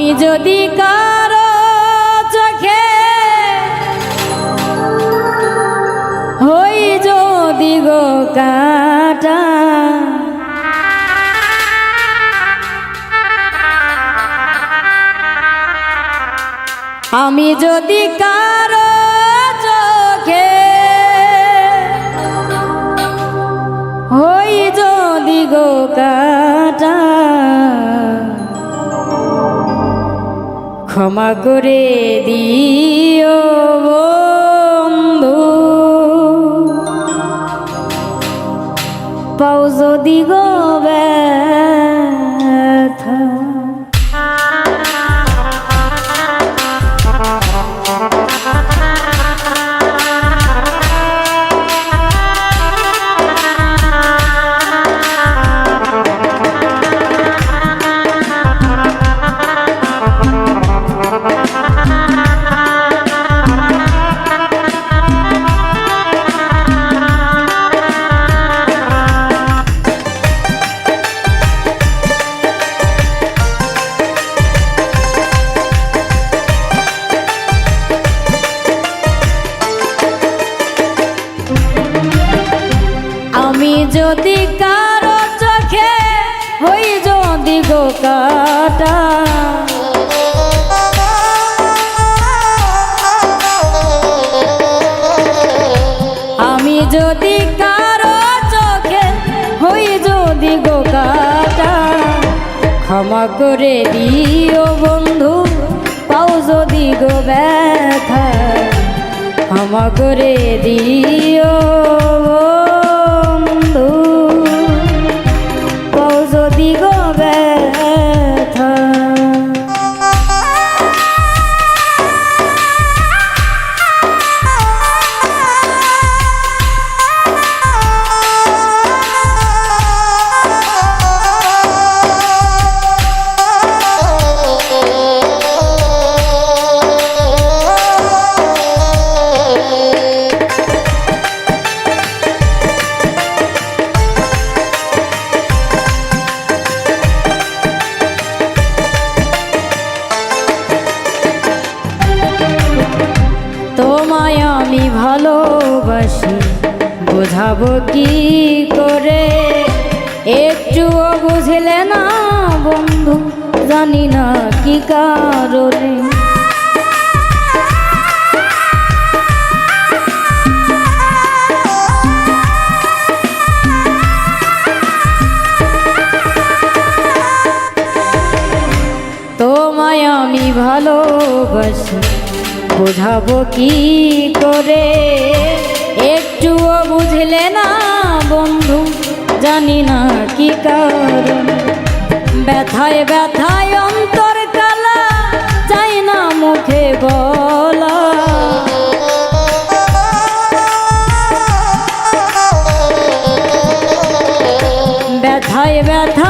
আমি যদি কারও চোখে হই যদি গো কাটা, আমি যদি কারও চোখে হই যদি গো কাটা ক্ষমা করে দিও বন্ধু। পাও যদি গো আমি যদি কারও চোখে হই যদি গো কাটা আমি যদি কারও চোখে হই যদি গো কাটা ক্ষমা করে দিও বন্ধু, পাও যদি গো ব্যথা। ক্ষমা করে দিও যদি গো তোমায় আমি ভালোবাসি। বোঝাবো কি করে? একটুও বুঝলে না বন্ধু জানি না কি কারণে। বোঝাবো কি করে? একটুও বুঝলে না বন্ধু, জানি না কি কারণ। ব্যথায় ব্যথায় অন্তর কালা, চাই না মুখে বলা। ব্যথায় ব্যথায়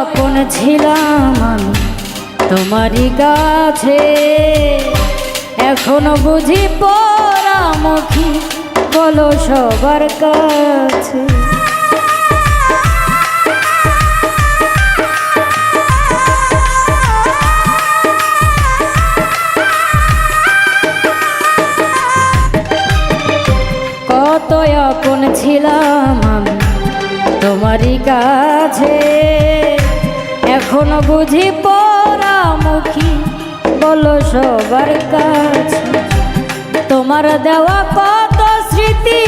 আপন ছিলাম আমি তোমারই কাছে, এখনও বুঝি পরামুখী, বলো সবার কাছে। কত আপন ছিলাম আমি তোমারই কাছে এখনও বুঝি পরামুখী, বলো সবার কাছে। তোমার দেওয়া কত স্মৃতি,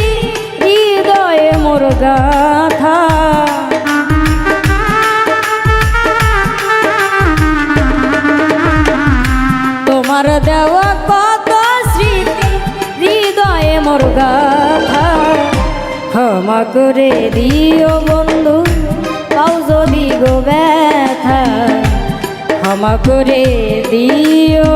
হৃদয়ে মোর গাথা। তোমার দেওয়া কত স্মৃতি, হৃদয়ে মোর গাথা। ক্ষমা করে দিও যদি গো ব্যথা ক্ষমা করে দিও।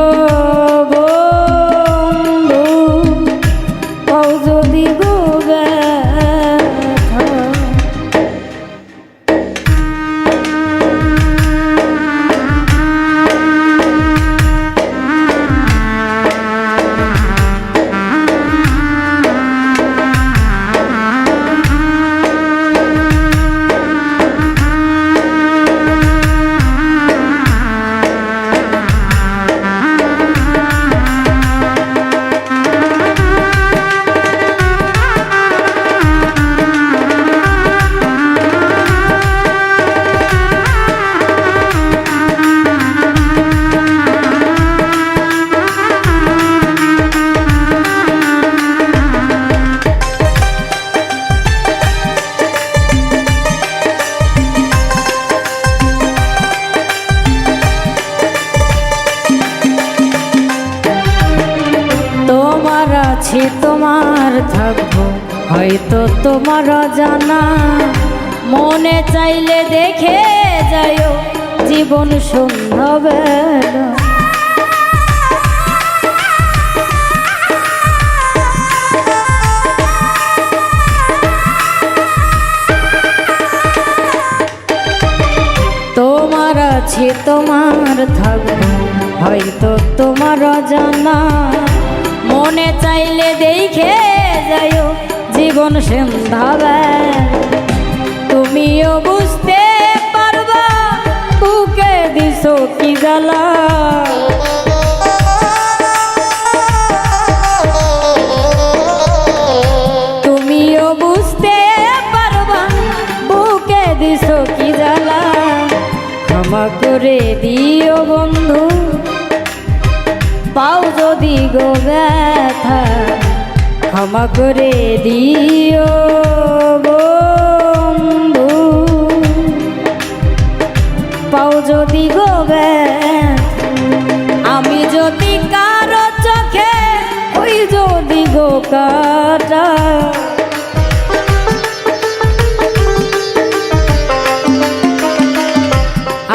তোমার থাকব। হয়তো তোমার জানা মনে চাইলে দেখে যাইও। জীবন সন্ধ্যাবেলা। তোমার আছে, তোমার থাকব। হয়তো তোমার জানা মনে চাইলে দেখে যাইও, জীবন সন্ধ্যাবে তুমিও বুঝতে পারবা, বুকে দিছো কি জ্বালা। তুমিও বুঝতে কি করে দিও বন্ধু, পাও যদি গো ব্যথা। ক্ষমা করে দিও বন্ধু। পাও যদি গো আমি যদি কারও চোখে, ওই যদি গো কাটা।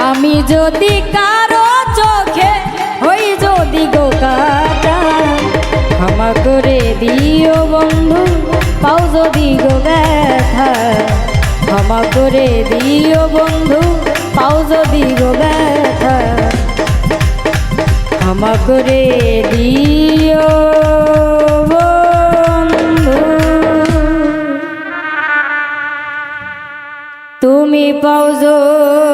আমি যদি কারও ক্ষমা করে দিও বন্ধু, পাও যদি গো ব্যথা। ক্ষমা করে দিও বন্ধু। তুমি পাও যদি